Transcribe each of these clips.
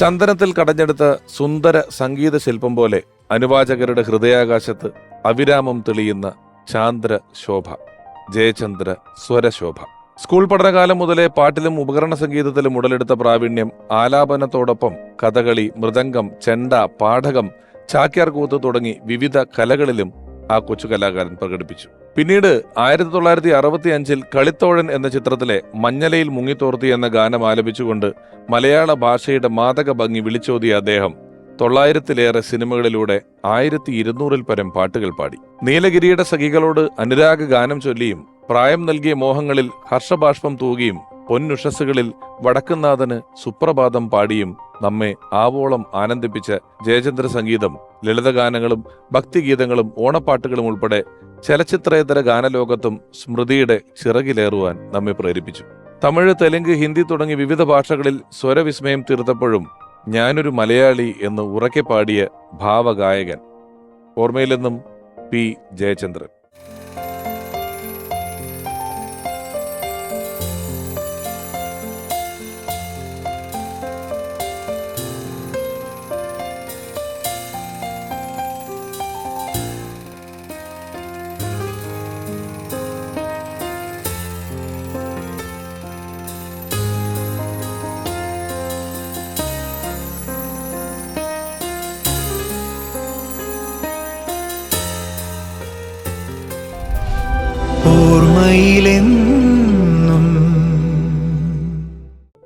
ചന്ദനത്തിൽ കടഞ്ഞെടുത്ത സുന്ദര സംഗീത ശില്പം പോലെ അനുവാചകരുടെ ഹൃദയാകാശത്ത് അവിരാമം തെളിയുന്ന ചാന്ദ്ര ശോഭ ജയചന്ദ്ര സ്വരശോഭ സ്കൂൾ പഠനകാലം മുതലേ പാട്ടിലും ഉപകരണ സംഗീതത്തിലും ഉടലെടുത്ത പ്രാവീണ്യം ആലാപനത്തോടൊപ്പം കഥകളി മൃദംഗം ചെണ്ട പാഠകം ചാക്യാർകൂത്ത് തുടങ്ങി വിവിധ കലകളിലും ആ കൊച്ചു കലാകാരൻ പ്രകടിപ്പിച്ചു. പിന്നീട് ആയിരത്തി തൊള്ളായിരത്തി അറുപത്തി അഞ്ചിൽ കളിത്തോഴൻ എന്ന ചിത്രത്തിലെ മഞ്ഞലയിൽ മുങ്ങിത്തോർത്തി എന്ന ഗാനം ആലപിച്ചുകൊണ്ട് മലയാള ഭാഷയുടെ മാതക ഭംഗി വിളിച്ചോതിയ അദ്ദേഹം തൊള്ളായിരത്തിലേറെ സിനിമകളിലൂടെ ആയിരത്തി ഇരുന്നൂറിൽ പരം പാട്ടുകൾ പാടി. നീലഗിരിയുടെ സഖികളോട് അനുരാഗ ഗാനം ചൊല്ലിയും പ്രായം നൽകിയ മോഹങ്ങളിൽ ഹർഷബാഷ്പം തൂകിയും പൊന്നുഷസ്സുകളിൽ വടക്കുന്നാഥന് സുപ്രഭാതം പാടിയും നമ്മെ ആവോളം ആനന്ദിപ്പിച്ച ജയചന്ദ്ര സംഗീതം ലളിതഗാനങ്ങളും ഭക്തിഗീതങ്ങളും ഓണപ്പാട്ടുകളും ഉൾപ്പെടെ ചലച്ചിത്രേതര ഗാനലോകത്തും സ്മൃതിയുടെ ചിറകിലേറുവാൻ നമ്മെ പ്രേരിപ്പിച്ചു. തമിഴ് തെലുങ്ക് ഹിന്ദി തുടങ്ങി വിവിധ ഭാഷകളിൽ സ്വരവിസ്മയം തീർത്തപ്പോഴും ഞാനൊരു മലയാളി എന്ന് ഉറക്കെ പാടിയ ഭാവഗായകൻ. ഓർമ്മയിലെന്നും പി. ജയചന്ദ്രൻ.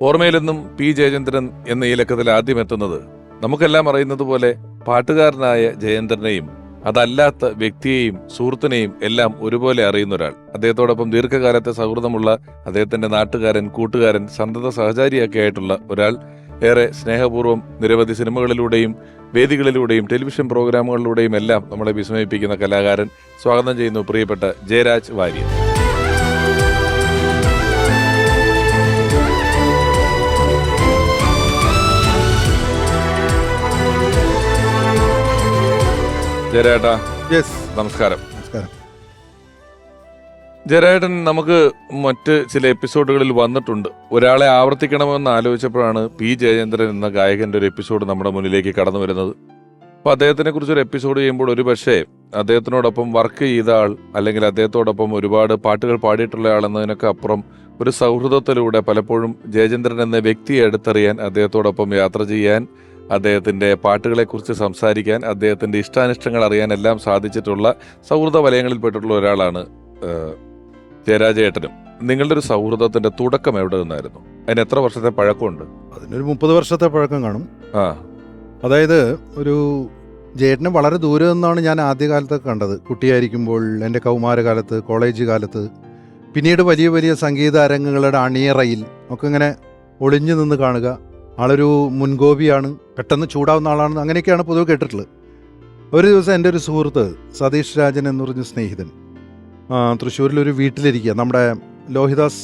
ഓർമ്മയിലെന്നും. പി ജയചന്ദ്രൻ എന്ന ഈ ലക്കത്തിൽ ആദ്യം എത്തുന്നത് നമുക്കെല്ലാം അറിയുന്നത് പോലെ പാട്ടുകാരനായ ജയേന്ദ്രനെയും അതല്ലാത്ത വ്യക്തിയെയും സുഹൃത്തിനെയും എല്ലാം ഒരുപോലെ അറിയുന്ന ഒരാൾ. അദ്ദേഹത്തോടൊപ്പം ദീർഘകാലത്തെ സൗഹൃദമുള്ള അദ്ദേഹത്തിന്റെ നാട്ടുകാരൻ കൂട്ടുകാരൻ സന്തത സഹചാരിയൊക്കെ ആയിട്ടുള്ള ഒരാൾ. ഏറെ സ്നേഹപൂർവം നിരവധി സിനിമകളിലൂടെയും വേദികളിലൂടെയും ടെലിവിഷൻ പ്രോഗ്രാമുകളിലൂടെയും എല്ലാം നമ്മളെ വിസ്മയിപ്പിക്കുന്ന കലാകാരൻ. സ്വാഗതം ചെയ്യുന്നു പ്രിയപ്പെട്ട ജയരാജ് വാര്യർ. ജയരാട്ടാ യെസ് നമസ്കാരം. നമസ്കാരം. നമുക്ക് മറ്റ് ചില എപ്പിസോഡുകളിൽ വന്നിട്ടുണ്ട്. ഒരാളെ ആവർത്തിക്കണമെന്ന് ആലോചിച്ചപ്പോഴാണ് പി ജയചന്ദ്രൻ എന്ന ഗായകന്റെ ഒരു എപ്പിസോഡ് നമ്മുടെ മുന്നിലേക്ക് കടന്നു വരുന്നത്. അപ്പൊ അദ്ദേഹത്തിനെ കുറിച്ച് ഒരു എപ്പിസോഡ് ചെയ്യുമ്പോൾ ഒരു പക്ഷേ അദ്ദേഹത്തിനോടൊപ്പം വർക്ക് ചെയ്ത ആൾ അല്ലെങ്കിൽ അദ്ദേഹത്തോടൊപ്പം ഒരുപാട് പാട്ടുകൾ പാടിയിട്ടുള്ള ആൾ എന്നതിനൊക്കെ അപ്പുറം ഒരു സൗഹൃദത്തിലൂടെ പലപ്പോഴും ജയചന്ദ്രൻ എന്ന വ്യക്തിയെ അടുത്തറിയാൻ അദ്ദേഹത്തോടൊപ്പം യാത്ര ചെയ്യാൻ അദ്ദേഹത്തിന്റെ പാട്ടുകളെക്കുറിച്ച് സംസാരിക്കാൻ അദ്ദേഹത്തിന്റെ ഇഷ്ടാനിഷ്ടങ്ങൾ അറിയാനെല്ലാം സാധിച്ചിട്ടുള്ള സൗഹൃദ വലയങ്ങളിൽപ്പെട്ടിട്ടുള്ള ഒരാളാണ് ജയരാജേട്ടനും. നിങ്ങളുടെ ഒരു സൗഹൃദത്തിന്റെ തുടക്കം എവിടെ നിന്നായിരുന്നു? അതിന് എത്ര വർഷത്തെ പഴക്കമുണ്ട്? അതിനൊരു മുപ്പത് വർഷത്തെ പഴക്കം കാണും. ആ. അതായത് ഒരു ജേട്ടനെ വളരെ ദൂരെ നിന്നാണ് ഞാൻ ആദ്യകാലത്തൊക്കെ കണ്ടത്. കുട്ടിയായിരിക്കുമ്പോൾ എന്റെ കൗമാരകാലത്ത് കോളേജ് കാലത്ത് പിന്നീട് വലിയ വലിയ സംഗീത അരങ്ങുകളുടെ അണിയറയിൽ ഒക്കെ ഇങ്ങനെ ഒളിഞ്ഞു നിന്ന് കാണുക. ആളൊരു മുൻകോപിയാണ് പെട്ടെന്ന് ചൂടാവുന്ന ആളാണ് അങ്ങനെയൊക്കെയാണ് പൊതുവെ കേട്ടിട്ടുള്ളത്. ഒരു ദിവസം എന്റെ ഒരു സുഹൃത്ത് സതീഷ് രാജൻ എന്ന് പറഞ്ഞ സ്നേഹിതൻ തൃശ്ശൂരിലൊരു വീട്ടിലിരിക്കുക നമ്മുടെ ലോഹിദാസ്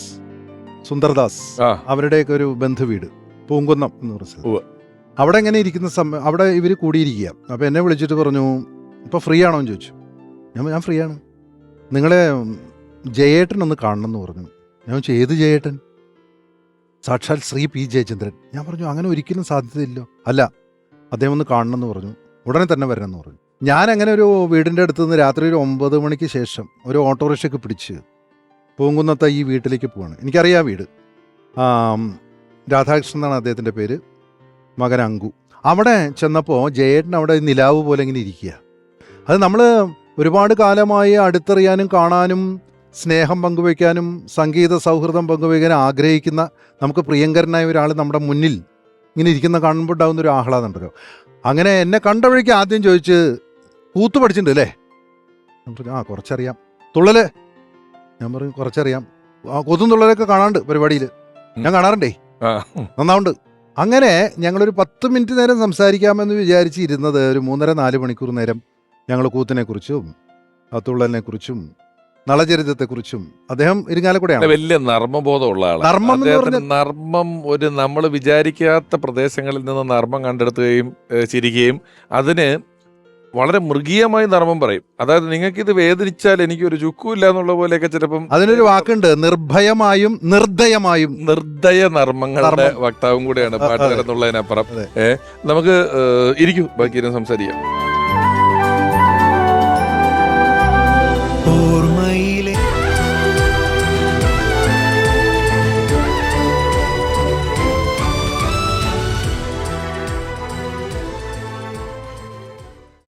സുന്ദർദാസ് അവരുടെയൊക്കെ ഒരു ബന്ധുവീട് പൂങ്കുന്നം എന്ന് പറഞ്ഞ സ്ഥലം. അവിടെ എങ്ങനെ ഇരിക്കുന്ന സമയം അവിടെ ഇവർ കൂടിയിരിക്കുക. അപ്പോൾ എന്നെ വിളിച്ചിട്ട് പറഞ്ഞു ഇപ്പോൾ ഫ്രീ ആണോ? എന്ന് ചോദിച്ചു. ഞാൻ ഞാൻ ഫ്രീ ആണ്. നിങ്ങളെ ജയേട്ടൻ ഒന്ന് കാണണം എന്ന് പറഞ്ഞു. ഞാൻ ചോദിച്ചു ഏത് ജയേട്ടൻ? സാക്ഷാൽ ശ്രീ പി ജയചന്ദ്രൻ. ഞാൻ പറഞ്ഞു അങ്ങനെ ഒരിക്കലും സാധ്യതയില്ലോ. അല്ല അദ്ദേഹം ഒന്ന് കാണണം എന്ന് പറഞ്ഞു. ഉടനെ തന്നെ വരണം എന്ന് പറഞ്ഞു. ഞാൻ അങ്ങനെ ഒരു വീടിന്റെ അടുത്ത് നിന്ന് രാത്രി ഒരു ഒമ്പത് മണിക്ക് ശേഷം ഒരു ഓട്ടോറിക്ഷയ്ക്ക് പിടിച്ച് പൂങ്കുന്നത്തെ ഈ വീട്ടിലേക്ക് പോവാണ്. എനിക്കറിയാം വീട്. രാധാകൃഷ്ണൻ എന്നാണ് അദ്ദേഹത്തിന്റെ പേര്. മകൻ അങ്കു. അവിടെ ചെന്നപ്പോൾ ജയേട്ടൻ അവിടെ നിലാവ് പോലെ ഇങ്ങനെ ഇരിക്കുക അത് നമ്മൾ ഒരുപാട് കാലമായി അടുത്തറിയാനും കാണാനും സ്നേഹം പങ്കുവയ്ക്കാനും സംഗീത സൗഹൃദം പങ്കുവയ്ക്കാനും ആഗ്രഹിക്കുന്ന നമുക്ക് പ്രിയങ്കരനായ ഒരാൾ നമ്മുടെ മുന്നിൽ ഇങ്ങനെ ഇരിക്കുന്ന കാണുമ്പോൾ ഉണ്ടാകുന്ന ഒരു ആഹ്ലാദം ഉണ്ടല്ലോ അങ്ങനെ എന്നെ കണ്ട വഴിക്ക് ആദ്യം ചോദിച്ച് കൂത്ത് പഠിച്ചിട്ടുണ്ട് അല്ലേ? ആ കുറച്ചറിയാം. തുള്ളൽ? ഞാൻ പറഞ്ഞു കുറച്ചറിയാം. ആ കൊതും തുള്ളലൊക്കെ കാണാണ്ട് പരിപാടിയിൽ ഞാൻ കാണാറുണ്ടേ? ആ. നന്നാവുണ്ട്. അങ്ങനെ ഞങ്ങളൊരു പത്ത് മിനിറ്റ് നേരം സംസാരിക്കാമെന്ന് വിചാരിച്ചിരുന്നത് ഒരു മൂന്നര നാല് മണിക്കൂർ നേരം ഞങ്ങൾ കൂത്തിനെ കുറിച്ചും തുള്ളലിനെ കുറിച്ചും നളചരിതത്തെക്കുറിച്ചും അദ്ദേഹം ഇരിങ്ങാലക്കുടയാണ് വലിയ നർമ്മബോധമുള്ള ആളാണ്. നർമ്മം എന്ന് അദ്ദേഹത്തിന് പറഞ്ഞാൽ- നർമ്മം ഒരു നമ്മൾ വിചാരിക്കാത്ത പ്രദേശങ്ങളിൽ നിന്ന് നർമ്മം കണ്ടെടുത്തുകയും ഏഹ്, ചിരിക്കുകയും അതിന് വളരെ മൃഗീയമായി നർമ്മം പറയും. അതായത് നിങ്ങൾക്ക് ഇത് വേദനിച്ചാൽ എനിക്ക് ഒരു ചുക്കുമില്ല എന്നുള്ള പോലെയൊക്കെ ചിലപ്പം അതിനൊരു വാക്കുണ്ട് നിർഭയമായും നിർദ്ദയമായും. നിർദ്ദയ നർമ്മങ്ങളുടെ നർമ്മം. വക്താവും കൂടെയാണ്. പാട്ടുകാരെന്നുള്ളതിനപ്പുറം അതെ. ഏ നമുക്ക് ഇരിക്കും ഇരിക്കൂ. ബാക്കി ഇരുന്ന് സംസാരിക്കാം.